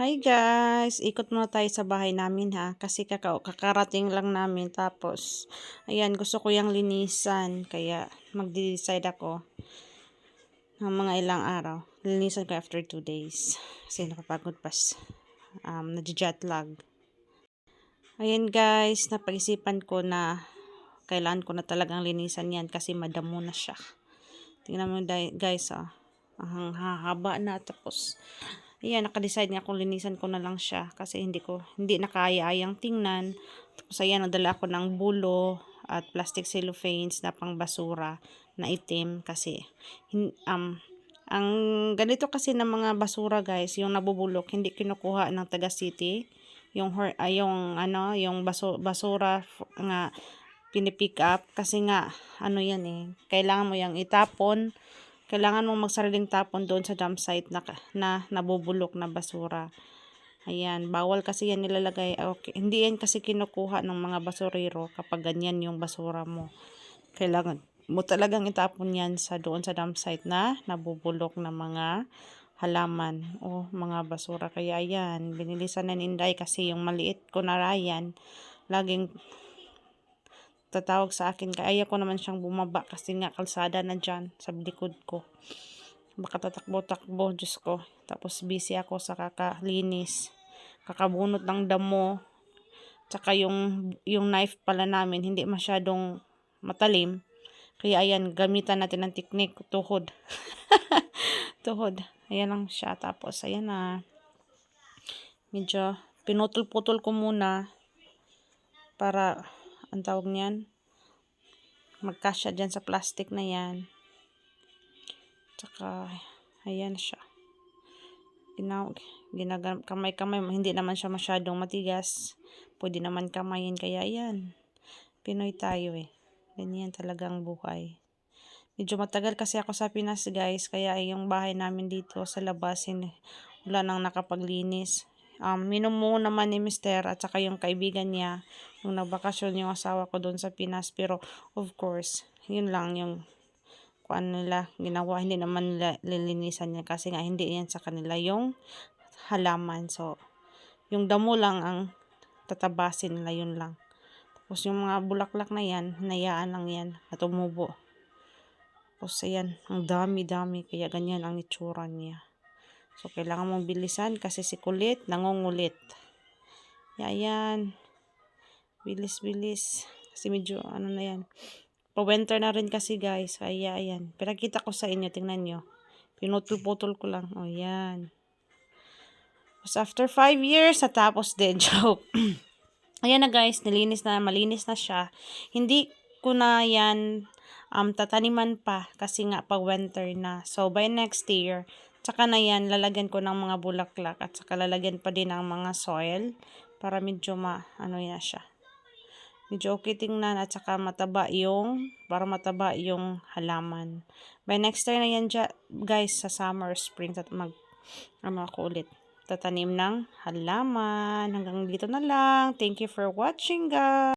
Hi guys! Ikot muna tayo sa bahay namin ha. Kasi kaka kakarating lang namin. Tapos, ayan, gusto ko yung linisan. Kaya, magde-decide ako ng mga ilang araw. Linisan ko after 2 days. Kasi nakapagod pas. Um, Nadja-jet lag. Ayan guys, napag-isipan ko na kailangan ko na talagang linisan yan kasi madamo na siya. Tingnan mo guys ah. Ang hahaba na tapos Ayan, naka-decide nga kung linisan ko na lang siya kasi hindi ko, hindi nakaya-ayang tingnan. Tapos ayan, nadala ako ng bulo at plastic cellophanes na pang basura na itim kasi um, ang ganito kasi ng mga basura guys, yung nabubulok, hindi kinukuha ng taga city. Yung, uh, yung ano, yung baso, basura nga pinipick up kasi nga ano yan eh, kailangan mo yang itapon kailangan mong magsariling tapon doon sa dump site na, na nabubulok na basura. Ayan, bawal kasi yan nilalagay. Okay. Hindi yan kasi kinukuha ng mga basurero kapag ganyan yung basura mo. Kailangan mo talagang itapon yan sa doon sa dump site na nabubulok na mga halaman o mga basura. Kaya yan, binilisan na ninday kasi yung maliit ko na Ryan, laging tatawag sa akin. Kaya ko naman siyang bumaba kasi nga kalsada na dyan sa likod ko. Baka tatakbo-takbo, Diyos ko. Tapos busy ako sa kakalinis. Kakabunot ng damo. Tsaka yung, yung knife pala namin, hindi masyadong matalim. Kaya ayan, gamitan natin ng technique, tuhod. tuhod. Ayan lang siya. Tapos, ayan na. Medyo pinutol-putol ko muna para ang tawag niyan, magkasya dyan sa plastic na yan. Tsaka, ayan siya. Ginaw, ginagam, kamay-kamay, hindi naman siya masyadong matigas. Pwede naman kamayin, kaya yan. Pinoy tayo eh. Ganyan talagang buhay. Medyo matagal kasi ako sa Pinas guys, kaya yung bahay namin dito sa labas, wala nang nakapaglinis um, minumo naman ni Mister at saka yung kaibigan niya nung nagbakasyon yung asawa ko doon sa Pinas. Pero of course yun lang yung kuan nila ginawa hindi naman nila lilinisan niya kasi nga hindi yan sa kanila yung halaman. So yung damo lang ang tatabasin nila yun lang. Tapos yung mga bulaklak na yan nayaan lang yan at umubo. Tapos ayan ang dami dami kaya ganyan ang itsura niya So, kailangan mong bilisan kasi si kulit nangungulit. Yan. Bilis-bilis. Kasi medyo, ano na yan. Pa-winter na rin kasi guys. Kaya, ayan. Pinakita ko sa inyo. Tingnan nyo. Pinutol-putol ko lang. O, yan. Tapos, after 5 years, tapos din. Joke. ayan na guys. Nilinis na. Malinis na siya. Hindi ko na yan um, tataniman pa kasi nga pag winter na. So, by next year, Tsaka na yan, lalagyan ko ng mga bulaklak at saka lalagyan pa din ng mga soil para medyo ma, ano yan siya. Medyo okay tingnan at saka mataba yung, para mataba yung halaman. By next time na yan guys, sa summer, spring, at mag, ano ako ulit, tatanim ng halaman. Hanggang dito na lang. Thank you for watching guys.